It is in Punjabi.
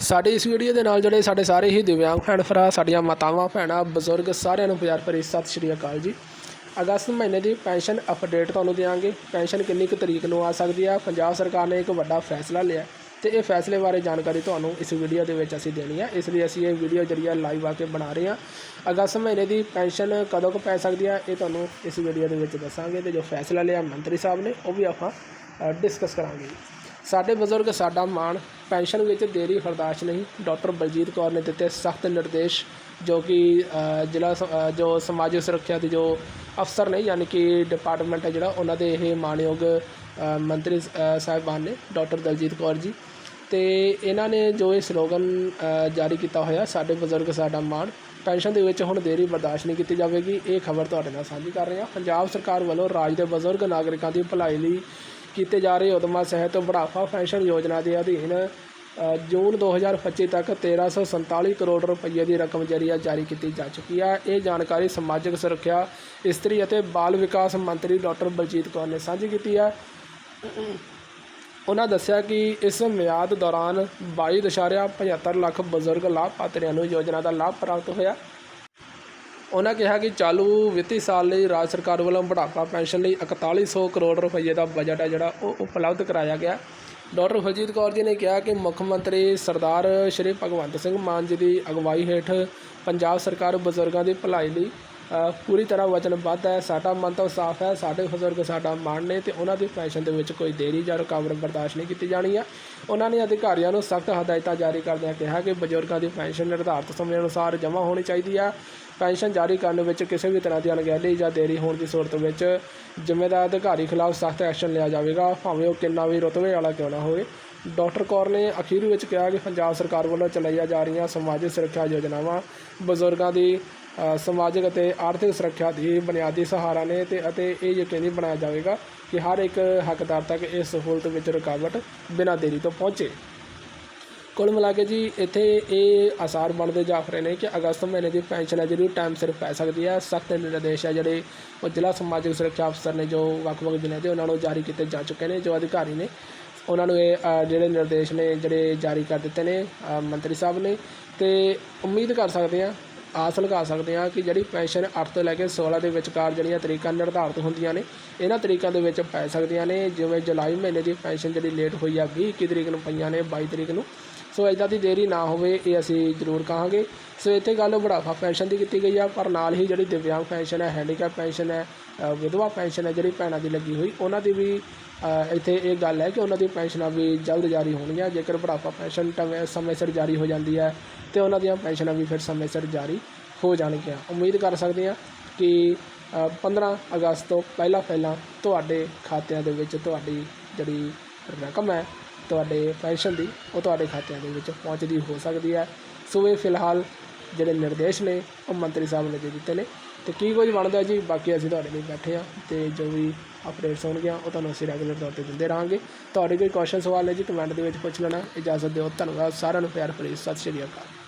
ਸਾਡੀ ਇਸ ਵੀਡੀਓ ਦੇ ਨਾਲ ਜਿਹੜੇ ਸਾਡੇ ਸਾਰੇ ਹੀ ਦਿਵਿਆਂਗ ਭੈਣ ਭਰਾ, ਸਾਡੀਆਂ ਮਾਤਾਵਾਂ, ਭੈਣਾਂ, ਬਜ਼ੁਰਗ ਸਾਰਿਆਂ ਨੂੰ ਪਿਆਰ ਭਰੀ ਸਤਿ ਸ਼੍ਰੀ ਅਕਾਲ ਜੀ। ਅਗਸਤ ਮਹੀਨੇ ਦੀ ਪੈਨਸ਼ਨ ਅਪਡੇਟ ਤੁਹਾਨੂੰ ਦਿਆਂਗੇ। ਪੈਨਸ਼ਨ ਕਿੰਨੀ ਕੁ ਤਰੀਕ ਨੂੰ ਆ ਸਕਦੀ ਆ? ਪੰਜਾਬ ਸਰਕਾਰ ਨੇ ਇੱਕ ਵੱਡਾ ਫੈਸਲਾ ਲਿਆ ਤੇ ਇਹ ਫੈਸਲੇ ਬਾਰੇ ਜਾਣਕਾਰੀ ਤੁਹਾਨੂੰ ਇਸ ਵੀਡੀਓ ਦੇ ਵਿੱਚ ਅਸੀਂ ਦੇਣੀ ਆ। ਇਸ ਲਈ ਅਸੀਂ ਇਹ ਵੀਡੀਓ ਜਰੀਆ ਲਾਈਵ ਆ ਕੇ ਬਣਾ ਰਹੇ ਹਾਂ ਅਗਸਤ ਮਹੀਨੇ ਦੀ ਪੈਨਸ਼ਨ ਕਦੋਂ ਕੁ ਪੈ ਸਕਦੀ ਆ? ਇਹ ਤੁਹਾਨੂੰ ਇਸ ਵੀਡੀਓ ਦੇ ਵਿੱਚ ਦੱਸਾਂਗੇ ਤੇ ਜੋ ਫੈਸਲਾ ਲਿਆ ਮੰਤਰੀ ਸਾਹਿਬ ਨੇ, ਉਹ ਵੀ ਆਪਾਂ ਡਿਸਕਸ ਕਰਾਂਗੇ ਸਾਡੇ ਬਜ਼ੁਰਗ, ਸਾਡਾ ਮਾਣ ਪੈਨਸ਼ਨ ਵਿੱਚ ਦੇਰੀ ਬਰਦਾਸ਼ਤ ਨਹੀਂ, ਡਾਕਟਰ ਬਲਜੀਤ ਕੌਰ ਨੇ ਦਿੱਤੇ ਸਖਤ ਨਿਰਦੇਸ਼, ਜੋ ਕਿ ਜ਼ਿਲ੍ਹਾ ਸ- ਜੋ ਸਮਾਜਿਕ ਸੁਰੱਖਿਆ ਦੇ ਜੋ ਅਫਸਰ ਨੇ, ਯਾਨੀ ਕਿ ਡਿਪਾਰਟਮੈਂਟ ਹੈ ਜਿਹੜਾ, ਉਹਨਾਂ ਦੇ ਇਹ ਮਾਣਯੋਗ ਮੰਤਰੀ ਸਾਹਿਬਾਨ ਨੇ, ਡਾਕਟਰ ਦਲਜੀਤ ਕੌਰ ਜੀ। ਤੇ ਇਹਨਾਂ ਨੇ ਜੋ ਇਹ ਸਲੋਗਨ ਜਾਰੀ ਕੀਤਾ ਹੋਇਆ, ਸਾਡੇ ਬਜ਼ੁਰਗ, ਸਾਡਾ ਮਾਣ, ਪੈਨਸ਼ਨ ਦੇ ਵਿੱਚ ਹੁਣ ਦੇਰੀ ਬਰਦਾਸ਼ਤ ਨਹੀਂ ਕੀਤੀ ਜਾਵੇਗੀ, ਇਹ ਖਬਰ ਤੁਹਾਡੇ ਨਾਲ ਸਾਂਝੀ ਕਰ ਰਹੇ ਹਾਂ। ਪੰਜਾਬ ਸਰਕਾਰ ਵੱਲੋਂ ਰਾਜ ਦੇ ਬਜ਼ੁਰਗ ਨਾਗਰਿਕਾਂ ਦੀ ਭਲਾਈ ਲਈ ਕੀਤੇ ਜਾ ਰਹੇ ਉਦਮਾਂ ਸਹਿਤ ਬੁਢਾਪਾ ਪੈਨਸ਼ਨ ਯੋਜਨਾ ਦੇ ਅਧੀਨ ਅ, ਜੂਨ 2025 ਤੱਕ 1347 ਕਰੋੜ ਰੁਪਏ ਦੀ ਰਕਮ ਜ਼ਰੀਆ ਜਾਰੀ ਕੀਤੀ ਜਾ ਚੁੱਕੀ ਹੈ। ਇਹ ਜਾਣਕਾਰੀ ਸਮਾਜਿਕ ਸੁਰੱਖਿਆ ਇਸਤਰੀ ਅਤੇ ਬਾਲ ਵਿਕਾਸ ਮੰਤਰੀ ਡਾਕਟਰ ਬਲਜੀਤ ਕੌਰ ਨੇ ਸਾਂਝੀ ਕੀਤੀ ਹੈ। ਉਹਨਾਂ ਦੱਸਿਆ ਕਿ ਇਸ ਮਿਆਦ ਦੌਰਾਨ 22.75 ਲੱਖ ਬਜ਼ੁਰਗ ਲਾਭਪਾਤਰੀਆਂ ਨੂੰ ਯੋਜਨਾ ਦਾ ਲਾਭ ਪ੍ਰਾਪਤ ਹੋਇਆ। ਉਹਨਾਂ ਕਿਹਾ ਕਿ ਚਾਲੂ ਵਿੱਤੀ ਸਾਲ ਲਈ ਰਾਜ ਸਰਕਾਰ ਵੱਲੋਂ ਬੁਢਾਪਾ ਪੈਨਸ਼ਨ ਲਈ 4100 ਕਰੋੜ ਰੁਪਏ ਦਾ ਬਜਟ ਹੈ ਜਿਹੜਾ ਉਹ ਉਪਲਬਧ ਕਰਾਇਆ ਗਿਆ। ਡਾਕਟਰ ਹਰਜੀਤ ਕੌਰ ਜੀ ਨੇ ਕਿਹਾ ਕਿ ਮੁੱਖ ਮੰਤਰੀ ਸਰਦਾਰ ਸ਼੍ਰੀ ਭਗਵੰਤ ਸਿੰਘ ਮਾਨ ਜੀ ਦੀ ਅਗਵਾਈ ਹੇਠ ਪੰਜਾਬ ਸਰਕਾਰ ਬਜ਼ੁਰਗਾਂ ਦੀ ਭਲਾਈ ਲਈ ਪੂਰੀ ਤਰ੍ਹਾਂ ਵਚਨਬੱਧ ਹੈ, ਸਾਡਾ ਮੰਤਵ ਸਾਫ਼ ਹੈ, ਸਾਡੇ ਬਜ਼ੁਰਗ ਸਾਡਾ ਮਾਣ ਨੇ ਤੇ ਉਹਨਾਂ ਦੀ ਪੈਨਸ਼ਨ ਦੇ ਵਿੱਚ ਕੋਈ ਦੇਰੀ ਜਾਂ ਰੁਕਾਵਟ ਬਰਦਾਸ਼ਤ ਨਹੀਂ ਕੀਤੀ ਜਾਣੀ ਆ। ਉਹਨਾਂ ਨੇ ਅਧਿਕਾਰੀਆਂ ਨੂੰ ਸਖਤ ਹਦਾਇਤਾਂ ਜਾਰੀ ਕਰਦਿਆਂ ਕਿਹਾ ਕਿ ਬਜ਼ੁਰਗਾਂ ਦੀ ਪੈਨਸ਼ਨ ਨਿਰਧਾਰਤ ਸਮੇਂ ਅਨੁਸਾਰ ਜਮ੍ਹਾਂ ਹੋਣੀ ਚਾਹੀਦੀ ਆ। ਪੈਨਸ਼ਨ ਜਾਰੀ ਕਰਨ ਵਿੱਚ ਕਿਸੇ ਵੀ ਤਰ੍ਹਾਂ ਦੀ ਅਣਗਹਿਲੀ ਜਾਂ ਦੇਰੀ ਹੋਣ ਦੀ ਸੂਰਤ ਵਿੱਚ ਜ਼ਿੰਮੇਦਾਰ ਅਧਿਕਾਰੀ ਖਿਲਾਫ ਸਖਤ ਐਕਸ਼ਨ ਲਿਆ ਜਾਵੇਗਾ, ਭਾਵੇਂ ਉਹ ਕਿੰਨਾ ਵੀ ਰੁਤਬੇ ਵਾਲਾ ਕਿਉਂ ਨਾ ਹੋਵੇ। ਡਾਕਟਰ ਕੌਰ ਨੇ ਅਖੀਰ ਵਿੱਚ ਕਿਹਾ ਕਿ ਪੰਜਾਬ ਸਰਕਾਰ ਵੱਲੋਂ ਚਲਾਈਆਂ ਜਾ ਰਹੀਆਂ ਸਮਾਜਿਕ ਸੁਰੱਖਿਆ ਯੋਜਨਾਵਾਂ ਬਜ਼ੁਰਗਾਂ ਦੀ ਸਮਾਜਿਕ ਅਤੇ ਆਰਥਿਕ ਸੁਰੱਖਿਆ ਦੀ ਬੁਨਿਆਦੀ ਸਹਾਰਾ ਨੇ ਤੇ ਅਤੇ ਇਹ ਯਕੀਨੀ ਬਣਾਇਆ ਜਾਵੇਗਾ ਕਿ ਹਰ ਇੱਕ ਹੱਕਦਾਰ ਤੱਕ ਇਸ ਸਹੂਲਤ ਵਿੱਚ ਰੁਕਾਵਟ ਬਿਨਾਂ ਦੇਰੀ ਤੋਂ ਪਹੁੰਚੇ। ਕੁੱਲ ਮਿਲਾ ਕੇ ਜੀ, ਇੱਥੇ ਇਹ ਆਸਾਰ ਬਣਦੇ ਜਾ ਰਹੇ ਨੇ ਕਿ ਅਗਸਤ ਮਹੀਨੇ ਦੀ ਪੈਨਸ਼ਨ ਹੈ, ਜਿਹੜੀ ਟਾਈਮ ਸਿਰ ਪੈ ਸਕਦੀ ਹੈ। ਸਖਤ ਨਿਰਦੇਸ਼ ਹੈ, ਜਿਹੜੇ ਉਹ ਜ਼ਿਲ੍ਹਾ ਸਮਾਜਿਕ ਸੁਰੱਖਿਆ ਅਫਸਰ ਨੇ, ਜੋ ਵੱਖ-ਵੱਖ ਜ਼ਿਲ੍ਹਿਆਂ ਦੇ ਉਹਨਾਂ ਨੂੰ ਜਾਰੀ ਕੀਤੇ ਜਾ ਚੁੱਕੇ ਨੇ, ਜੋ ਅਧਿਕਾਰੀ ਨੇ, ਉਹਨਾਂ ਨੂੰ ਇਹ ਜਿਹੜੇ ਨਿਰਦੇਸ਼ ਨੇ, ਜਿਹੜੇ ਜਾਰੀ ਕਰ ਦਿੱਤੇ ਨੇ ਮੰਤਰੀ ਸਾਹਿਬ ਨੇ। ਤੇ ਉਮੀਦ ਕਰ ਸਕਦੇ ਆ ਆਸ ਲਗਾ ਸਕਦੇ ਹਾਂ ਕਿ ਜਿਹੜੀ ਪੈਨਸ਼ਨ 8 ਤੋਂ ਲੈ ਕੇ 16 ਦੇ ਵਿਚਕਾਰ ਜਿਹੜੀਆਂ ਤਰੀਕਾਂ ਨਿਰਧਾਰਤ ਹੁੰਦੀਆਂ ਨੇ, ਇਹਨਾਂ ਤਰੀਕਾਂ ਦੇ ਵਿੱਚ ਪੈ ਸਕਦੀਆਂ ਨੇ, ਜਿਵੇਂ ਜੁਲਾਈ ਮਹੀਨੇ ਦੀ ਪੈਨਸ਼ਨ ਜਿਹੜੀ ਲੇਟ ਹੋਈ ਆ 20 21 ਤਰੀਕ ਨੂੰ ਪਈਆਂ ਨੇ 22 ਤਰੀਕ ਨੂੰ। ਸੋ ਇਦਾਂ ਦੀ ਦੇਰੀ ਨਾ ਹੋਵੇ ਇਹ ਅਸੀਂ ਜ਼ਰੂਰ ਕਹਾਂਗੇ। ਸੋ ਇੱਥੇ ਗੱਲ ਬੁਢਾਪਾ ਪੈਨਸ਼ਨ ਦੀ ਕੀਤੀ ਗਈ ਆ ਪਰ ਨਾਲ ਹੀ ਜਿਹੜੀ ਦਿਵਿਆਂਗ ਪੈਨਸ਼ਨ ਹੈ ਹੈਂਡੀਕੈਪ ਪੈਨਸ਼ਨ ਹੈ ਵਿਧਵਾ ਪੈਨਸ਼ਨ ਹੈ ਜਿਹੜੀ ਭੈਣਾਂ ਦੀ ਲੱਗੀ ਹੋਈ ਉਹਨਾਂ ਦੀ ਵੀ ਇੱਥੇ ਇਹ ਗੱਲ ਹੈ ਕਿ ਉਹਨਾਂ ਦੀ ਪੈਨਸ਼ਨਾਂ ਵੀ ਜਲਦ ਜਾਰੀ ਹੋਣਗੀਆਂ। ਜੇਕਰ ਬੁਢਾਪਾ ਪੈਨਸ਼ਨ ਟਵੇਂ- ਸਮੇਂ ਸਿਰ ਜਾਰੀ ਹੋ ਜਾਂਦੀ ਹੈ ਤੇ ਉਹਨਾਂ ਦੀਆਂ ਪੈਨਸ਼ਨਾਂ ਵੀ ਫਿਰ ਸਮੇਂ ਸਿਰ ਜਾਰੀ ਹੋ ਜਾਣਗੀਆਂ। ਉਮੀਦ ਕਰ ਸਕਦੇ ਹਾਂ ਕਿ ਅ, 15 ਅਗਸਤ ਤੋਂ ਪਹਿਲਾਂ ਪਹਿਲਾਂ ਤੁਹਾਡੇ ਖਾਤਿਆਂ ਦੇ ਵਿੱਚ ਤੁਹਾਡੀ ਜਿਹੜੀ ਰਕਮ ਹੈ ਤੁਹਾਡੇ ਪੈਨਸ਼ਨ ਦੀ, ਉਹ ਤੁਹਾਡੇ ਖਾਤਿਆਂ ਦੇ ਵਿੱਚ ਪਹੁੰਚਦੀ ਹੋ ਸਕਦੀ ਹੈ। ਸੋ ਇਹ ਫਿਲਹਾਲ ਜਿਹੜੇ ਨਿਰਦੇਸ਼ ਨੇ, ਉਹ ਮੰਤਰੀ ਸਾਹਿਬ ਨੇ ਦੇ ਦਿੱਤੇ ਨੇ। ਤੇ ਕੀ ਕੁਝ ਬਣਦਾ ਜੀ? ਬਾਕੀ ਅਸੀਂ ਤੁਹਾਡੇ ਲਈ ਬੈਠੇ ਆ ਤੇ ਜੋ ਵੀ ਅਪਡੇਟਸ ਹੋਣਗੀਆਂ, ਉਹ ਤੁਹਾਨੂੰ ਅਸੀਂ ਰੈਗੂਲਰ ਤੌਰ ਤੇ ਦਿੰਦੇ ਰਹਾਂਗੇ। ਤੁਹਾਡੇ ਕੋਈ ਕੁਐਸਚਨ ਸਵਾਲ ਹੈ ਜੀ ਕਮੈਂਟ ਦੇ ਵਿੱਚ ਪੁੱਛ ਲੈਣਾ। ਇਜਾਜ਼ਤ ਦਿਓ। ਧੰਨਵਾਦ ਸਾਰਿਆਂ ਨੂੰ। ਪਿਆਰ ਭਰੀ ਸਤਿ ਸ਼੍ਰੀ ਅਕਾਲ।